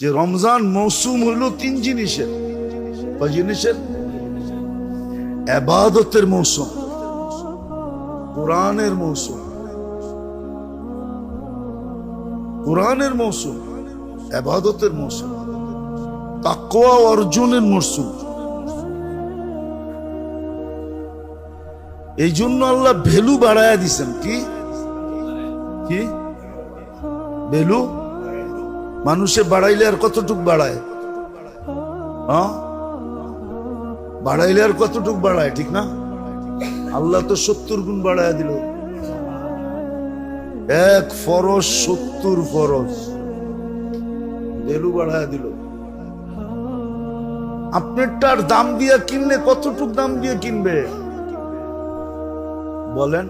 যে রমজান মৌসুম হলো তিন জিনিসের। জিনিসের? এবাদতের মৌসুম, কোরআনের মৌসুম। কোরআনের মৌসুম, এবাদতের মৌসুম, তাকওয়া অর্জনের মৌসুম। এই জন্য আল্লাহ ভ্যালু বাড়ায় দিছেন। কি? কি? ভ্যালু? মানুষে বাড়াইলে আর কতটুক বাড়ায়? হ্যাঁ? বাড়াইলে আর কতটুক বাড়ায়, ঠিক না? আল্লাহ তো সত্তর গুণ বাড়ায় দিল। এক ফরজ, সত্তর ফরজ। ভ্যালু দিল। আপনারটার দাম দিয়ে কিনলে কতটুক দাম দিয়ে কিনবে? বলেন।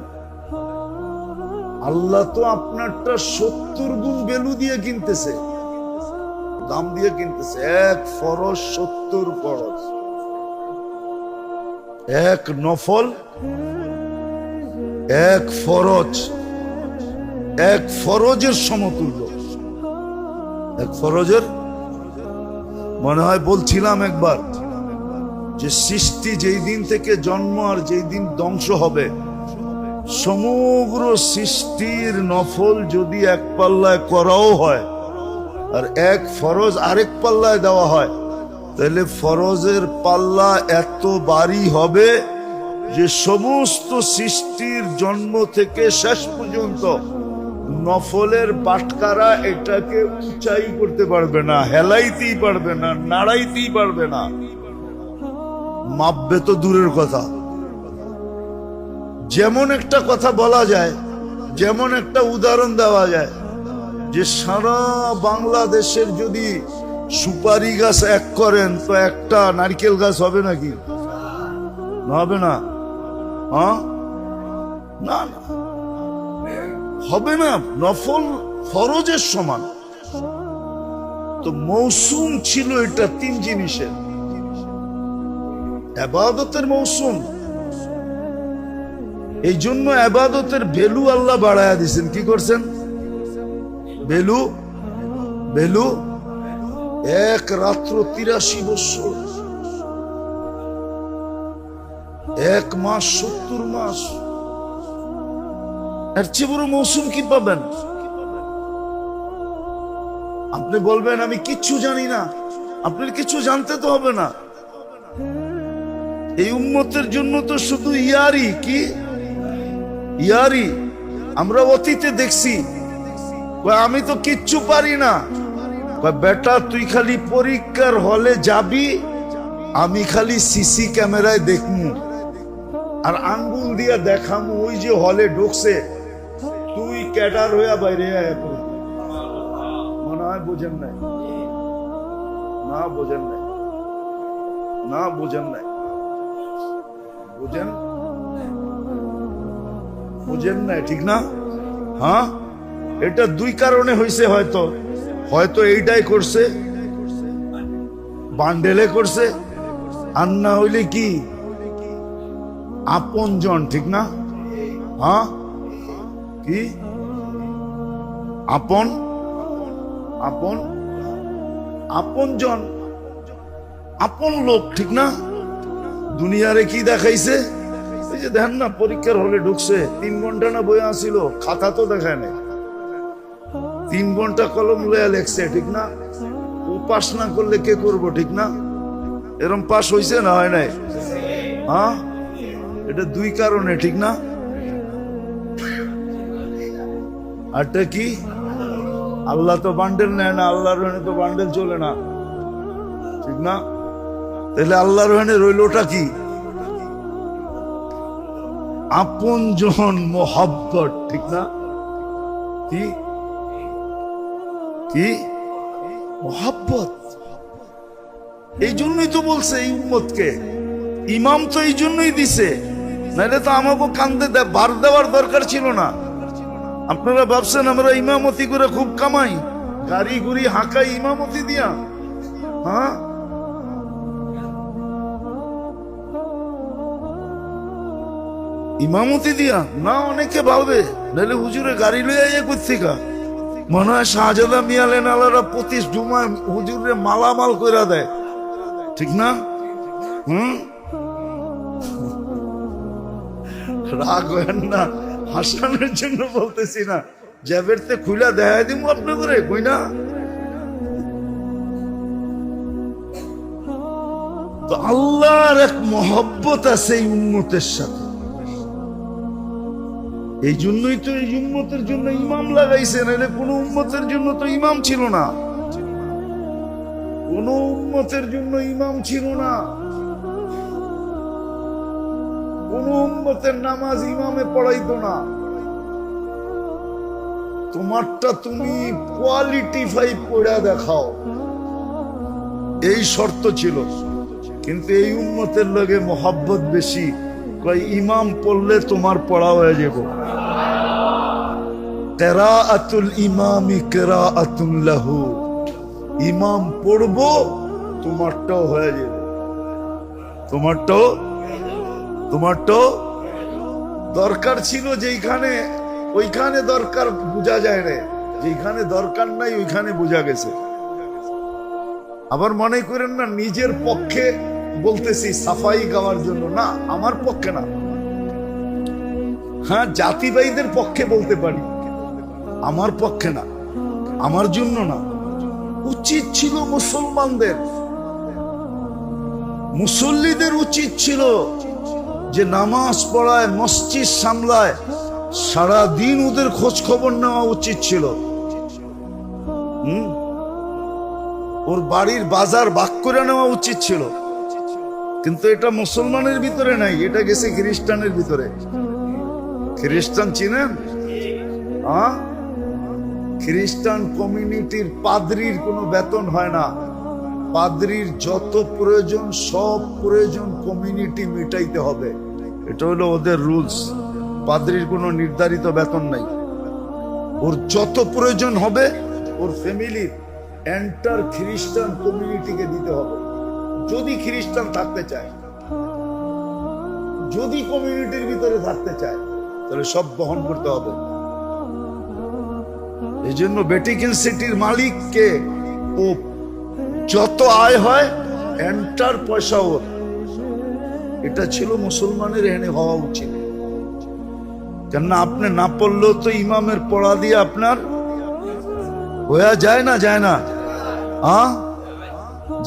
আল্লাহ তো আপনারটা সত্তর গুণ বেলু দিয়ে কিনতেছে। দাম দিয়ে কিনতেছে, এক ফরজ সত্তর ফরজ এক নফল, এক ফরজ, এক ফরজের সমতুল্য। এক ফরজের? মনে হয় বলছিলাম একবার যে সৃষ্টি যেই দিন থেকে জন্ম আর যেই দিন ধ্বংস হবে, সমগ্র সৃষ্টির নফল যদি এক পাল্লায় করাও হয় আর এক ফরজ আরেক পাল্লায় দেওয়া হয়। তাহলে ফরজের পাল্লা এত বাড়ি হবে যে সমস্ত সৃষ্টির জন্ম থেকে শেষ পর্যন্ত নফলের বাটকারা এটাকে উঁচাই করতে পারবে না, হেলাইতেই পারবে না, নাড়াইতেই পারবে না। মাপবে তো দূরের কথা। যেমন একটা কথা বলা যায়, যেমন একটা উদাহরণ দেওয়া যায় যে সারা বাংলাদেশের যদি সুপারি গাছ এক করেন, তো একটা নারকেল গাছ হবে নাকি? হবে না। হ্যাঁ? না না। হবে না, নফল ফরজের সমান। তো মৌসুম ছিল এটা তিন জিনিসের। আবাদতের মৌসুম। এই জন্য আবাদতের ভ্যালু আল্লাহ বাড়ায়া দিয়েছেন। কি করছেন? ভ্যালু বেলু, এক রাত্র তিরাশি বছর। এক মাস, সত্তর মাস। এর চেয়ে বড় মৌসুম কি পাবেন? আপনি বলবেন, আমি কিচ্ছু জানি না। আপনার কিছু জানতে তো হবে না। এই উম্মতের জন্য তো শুধু ইয়ারি, কি? ইয়ারি। আমরা অতীতে দেখছি আমি তো কিচ্ছু পারি না। বেটা, তুই খালি পরীক্ষার হলে যাবি, আমি খালি সিসি ক্যামেরায় দেখমু। আর আঙ্গুল দিয়া দেখামু, ওই যে হলে ঢুকছে। তুই ক্যাডার হইয়া বাইরে মনে হয় বোঝেন নাই? না বোঝেন নাই। না বোঝেন নাই। বুঝেন? বুঝেন নাই, ঠিক না? হ্যাঁ? এটা দুই কারণে হয়েছে হয়তো। হয়তো এইটাই করছে, বান্ডেলে করছে, আর না হইলে কি? আপন জন ঠিক না? হ্যাঁ? কি? আপন? আপন? আপন জন আপন লোক, ঠিক না? দুনিয়ারে কি দেখাইছে? এই যে দেখেন না, পরীক্ষার হলে ঢুকছে। তিন ঘণ্টা না বই আসিল খাতা তো দেখায় না তিন ঘণ্টা কলম লইয়া লেখছে, ঠিক না? ও পাস না করলে কে করব, ঠিক না? এরম পাস হইছে না হয় নাই? হ্যাঁ? এটা দুই কারণে, ঠিক না? আরটা কি? আল্লাহ তো বান্ডেল নেয় না, আল্লাহর রহনে তো বান্ডেল চলে না। ঠিক না? তাহলে আল্লাহর রহনে রইলটা কি? আপন জন মোহাব্বত, ঠিক না? কি? কি? মোহাব্বত। এই জন্যই তো বলছে এই উম্মতকে। ইমাম তো এই জন্যই দিছে। নাহলে তো আমাকে কান্দে বার দেওয়ার দরকার ছিল না। আপনারা ভাবছেন আমরা ইমামতি করে খুব কামাই। গাড়ি গুড়ি হাঁকাই ইমামতি দিয়া। হ্যাঁ? ইমামতি দিয়া? না, অনেকে ভাববে নাহলে হুজুরে গাড়ি লইয়া ইয়ে করতে মনে হয় শাহজাদা মিয়ালেন আলারা প্রতি জুমায় হুজুরে মালামাল কইরা দেয়। ঠিক না? হুম? রাগ হয় না, হাসানোর জন্য বলতেছি না। জ্যাবেরতে খুলে দেখা দিব আপনি করে কই না? তো আল্লাহর এক মহব্বত আছে এই উন্মতের সাথে। এই জন্যই তো এই উম্মতের জন্য ইমাম লাগাইছে নাহলে কোনো উম্মতের জন্য তো ইমাম ছিল না। কোন উম্মতের জন্য ইমাম ছিল না। কোন উম্মতের নামাজ ইমামে পড়াইতো না। তোমারটা তুমি কোয়ালিটি ফাইভ পড়া দেখাও। এই শর্ত ছিল। কিন্তু এই উম্মতের লগে মোহাব্বত বেশি। কয়, ইমাম পড়লে তোমার পড়া হয়ে যাব। তেরা আতুল ইমামি তোমারটাও হয়ে দরকার ছিল যেইখানে, ওইখানে দরকার বোঝা যায় না। যেইখানে দরকার নাই, ওইখানে বোঝা গেছে। আবার মনে করেন না, নিজের পক্ষে বলতেছি, সাফাই গাওয়ার জন্য। না, আমার পক্ষে না। হ্যাঁ জাতিবাহীদের পক্ষে বলতে পারি। আমার পক্ষে না, আমার জন্য না। উচিত ছিল মুসলমানদের, মুসল্লিদের উচিত ছিল যে নামাজ পড়ায়, মসজিদ সামলায় সারা দিন ওদের খোঁজ খবর নেওয়া উচিত ছিল। হুম? ওর বাড়ির বাজার বাক করে নেওয়া উচিত ছিল। কিন্তু এটা মুসলমানের ভিতরে নাই, এটা গেছে খ্রিস্টানের ভিতরে। খ্রিস্টান চিনেন? হ্যাঁ খ্রিস্টান কমিউনিটির পাদ্রির কোনো বেতন হয় না। পাদ্রির যত প্রয়োজন, সব প্রয়োজন কমিউনিটি মিটাইতে হবে। এটা হলো ওদের রুলস। পাদ্রির কোনো নির্ধারিত বেতন নাই। ওর যত প্রয়োজন হবে, ওর ফ্যামিলির এন্টার খ্রিস্টান কমিউনিটিকে দিতে হবে। যদি খ্রিস্টান থাকতে চায়, যদি কমিউনিটির ভিতরে থাকতে চায়, তাহলে সব বহন করতে হবে। এই জন্য বেটিকেন সিটির মালিককে ও যত আয় হয়, এন্টার পয়সা ওর এটা ছিল মুসলমানের এনে হওয়া উচিত। কেননা আপনি না পড়লেও তো ইমামের পড়া দিয়ে আপনার হয়ে যায় না যায় না। আ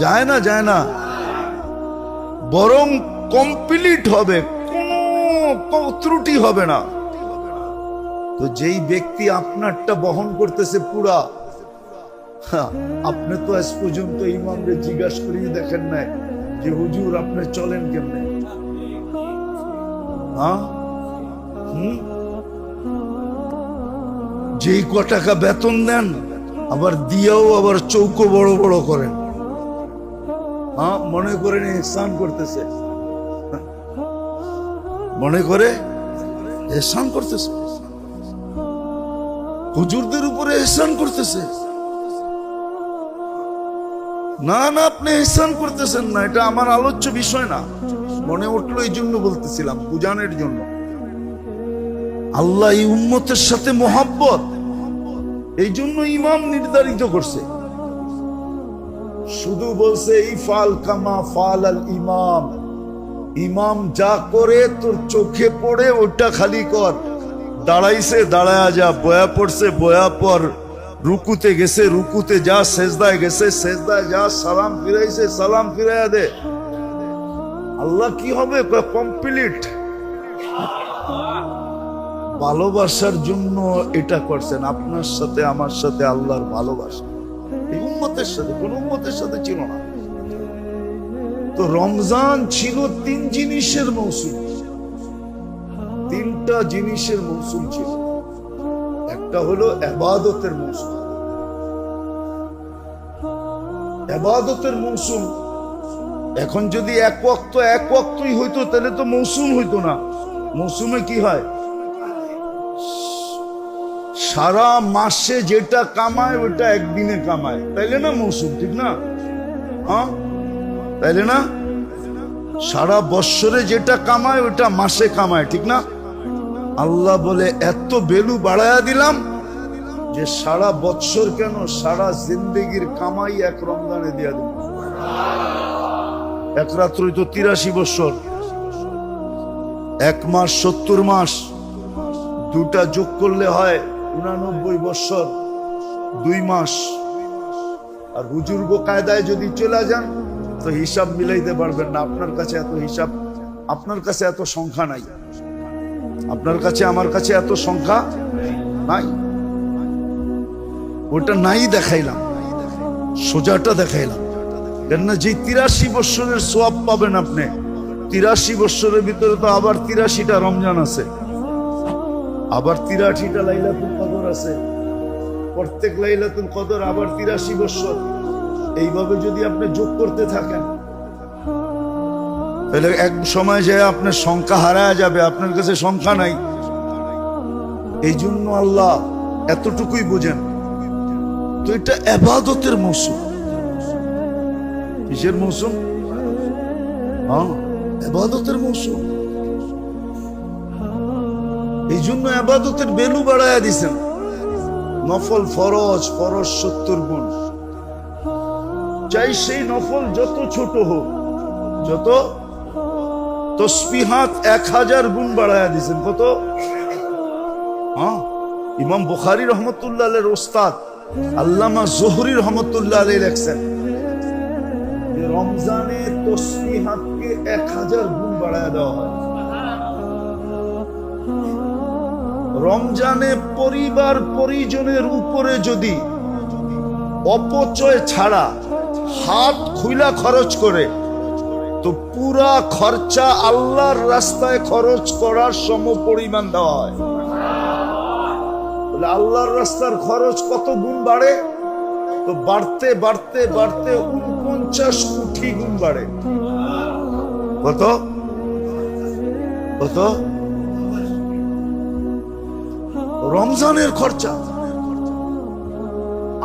যায় না যায় না। বরং কমপ্লিট হবে, কোনো ত্রুটি হবে না। তো যেই ব্যক্তি আপনারটা বহন করতেছে পুরা আপনি তো আজ পর্যন্ত ইমামরে জিজ্ঞাসা করিয়ে দেখেন নাই যে হুজুর আপনি চলেন কেমনে? যেই ক টাকা বেতন দেন, আবার দিয়েও আবার চৌকো বড় বড় করেন। হ্যাঁ মনে করেন এহসান করতেছে? মনে করে? এহসান করতেছে। হুজুরদের উপরে এহসান করতেছে। না না, আপনি এহসান করতেছেন না, এটা আমার আলোচ্য বিষয় না। মনে উঠল এই জন্য বলতেছিলাম, বুঝানোর জন্য। আল্লাহ এই উম্মতের সাথে মোহাব্বত, এই জন্য ইমাম নির্ধারিত করছে। শুধু বলছে, এই ফাল কামা ফাল আল ইমাম। ইমাম যা করে তোর চোখে পড়ে ওটা খালি কর। দাঁড়াইছে, দাঁড়ায়া যা, বয়া পড়ছে, বয়া পর, রুকুতে গেছে, রুকুতে যা, সেজদায় গেছে, সেজদায় যা, সালাম ফিরাইছে, সালাম ফিরাইয়া দে। আল্লাহ কি হবে? কমপ্লিট ভালোবাসার জন্য এটা করছেন, আপনার সাথে, আমার সাথে, আল্লাহর ভালোবাসা। এই সাথে, কোন সাথে ছিল না। তো রমজান ছিল তিন জিনিসের মৌসুম। তিনটা জিনিসের মৌসুম ছিল। একটা হলো এবাদতের মৌসুম। এবাদতের মৌসুম, এখন যদি এক ওয়াক্ত, এক ওয়াক্তই হইতো, তাহলে তো মৌসুম হইতো না। মৌসুমে কি হয়? সারা মাসে যেটা কামায়, ওটা একদিনে কামায়। তাইলে না মৌসুম, ঠিক না? হ্যাঁ? তাইলে না? সারা বৎসরে যেটা কামায়, ওটা মাসে কামায়, ঠিক না? আল্লাহ বলে, এত বেলু বাড়ায়া দিলাম যে সারা বৎসর কেন সারা জিন্দগির কামাই এক রমজানে দিয়া দেব। এক রাত্রই তো তিরাশি বৎসর। এক মাস সত্তর মাস, দুটা যোগ করলে হয় উনানব্বই বৎসর, দুই মাস। আর হুজুর্গ কায়দায় যদি চলে যান, তো হিসাব মিলাইতে পারবেন না। আপনার কাছে এত হিসাব, আপনার কাছে এত সংখ্যা নাই। আপনার কাছে, আমার কাছে এত সংখ্যা নাই। ওটা নাই দেখাইলাম। সোজাটা দেখাইলাম। কেননা যে তিরাশি বৎসরের সোয়াব পাবেন আপনি, তিরাশি বৎসরের ভিতরে তো আবার তিরাশিটা রমজান আছে। আবার তিরাশিটা লাইলাতুল কদর আছে। প্রত্যেক লাইলাতুল কদর আবার তিরাশি বৎসর। এইভাবে যদি আপনি যোগ করতে থাকেন তাহলে এক সময় যে আপনার সংখ্যা হারায় যাবে, আপনার কাছে সংখ্যা নাই। এই জন্য আল্লাহ এতটুকুই বোঝেন। তো এটা এবাদতের মৌসুম। কিসের মৌসুম? হ্যাঁ এবাদতের মৌসুম। এই জন্য আবাদতের বেলু বাড়াইয়া দিছেন। নফল ফরজ ফরজ সত্তর গুণ। চাই সেই নফল যত ছোট হোক, যত তসবিহাত এক হাজার গুণ বাড়াইয়া দিছেন কত? হ্যাঁ? ইমাম বুখারি রহমতুল্লাহ ওস্তাদ আল্লামা জোহরি রহমতুল্লাহ আলী লেখছেন রমজানে তসবিহাতকে এক হাজার গুণ বাড়ায় দেওয়া হয়। রমজানে পরিবার পরিজনের উপরে যদি অপচয় ছাড়া হাত খুইলা খরচ করে তো পুরা খরচা আল্লাহর রাস্তায় খরচ করার সম পরিমাণ দেওয়া হয়। আল্লাহর রাস্তার খরচ কত গুণ বাড়ে? তো বাড়তে বাড়তে বাড়তে উনপঞ্চাশ কোটি গুণ বাড়ে। কত? কত? রমজানের খরচা।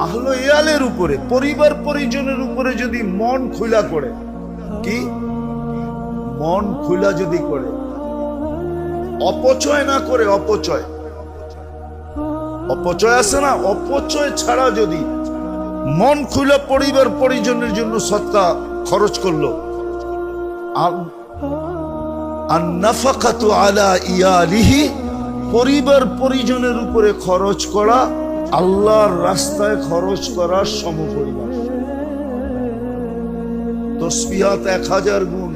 আহলো ইয়ালের উপরে পরিবার পরিজনের উপরে যদি মন খোলা করে, কি? মন খুলা যদি করে, অপচয় না করে অপচয়। অপচয় আছে না? অপচয় ছাড়া যদি মন খুলে পরিবার পরিজনের জন্য সত্তা খরচ করল পরিবার পরিজনের উপরে খরচ করা, আল্লাহর রাস্তায় খরচ করার সম তসবিহাত এক হাজার গুণ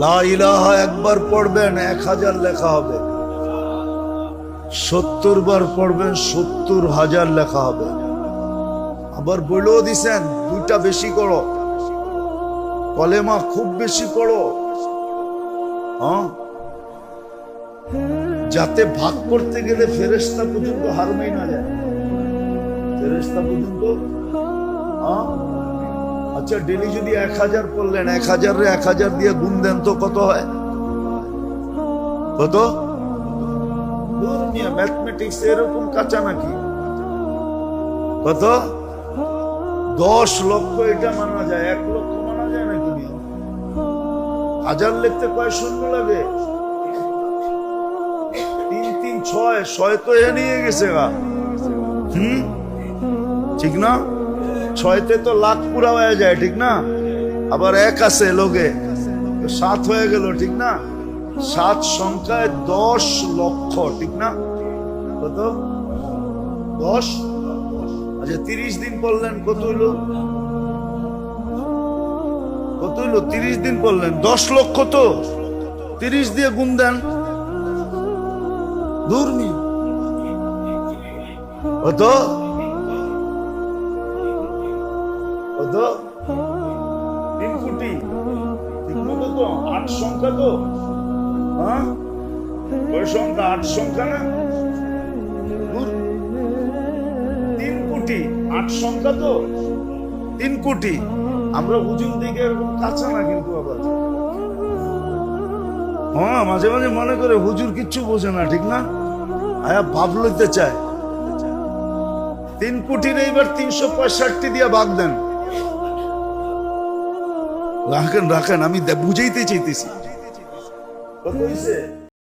লা ইলাহা একবার পড়বেন, এক হাজার লেখা হবে। সত্তর বার পড়বেন, সত্তর হাজার লেখা হবে। আবার বলেও দিছেন, দুইটা বেশি করো। কলেমা খুব বেশি পড়ো। হ্যাঁ? যাতে ভাগ করতে গেলে ফেরেস্তা পর্যন্ত হারমেই না যায়। ফেরেস্তা পর্যন্ত হ্যাঁ? আচ্ছা ডেলি যদি এক হাজার করলেন এক হাজারে এক হাজার দিয়ে গুণ দেন তো কত হয়? কত? ম্যাথমেটিক্স এরকম কাঁচা নাকি? কত? দশ লক্ষ এটা মানা যায়, এক লক্ষ মানা যায় নাকি? হাজার লিখতে কয় শূন্য লাগে? তিন তিন, ছয় ছয় তো এ নিয়ে গেছে গা। হুম? ঠিক না? ছয়তে তো লাখ পুরা হয়ে যায়, ঠিক না? আবার এক আছে লোকে সাত হয়ে গেল, ঠিক না? সাত সংখ্যায় দশ লক্ষ, ঠিক না? কত? দশ? আচ্ছা তিরিশ দিন পড়লেন, কত হইল কত হইল তিরিশ দিন পড়লেন, দশ লক্ষ তো? তিরিশ দিয়ে গুণ দেন। নি। কত? হ্যাঁ? তিন কোটি। আট সংখ্যা তো? তিন কোটি। আমরা হুজুর দিকে এরকম কাঁচা না কিন্তু আবার। হ্যাঁ মাঝে মাঝে মনে করে হুজুর কিচ্ছু বোঝে না, ঠিক না? আয়া ভাব লইতে চায়। তিন কোটির এইবার তিনশো পঁয়ষট্টি দিয়ে ভাগ দেন। রাখেন রাখেন আমি বুঝাইতে চাইতেছি।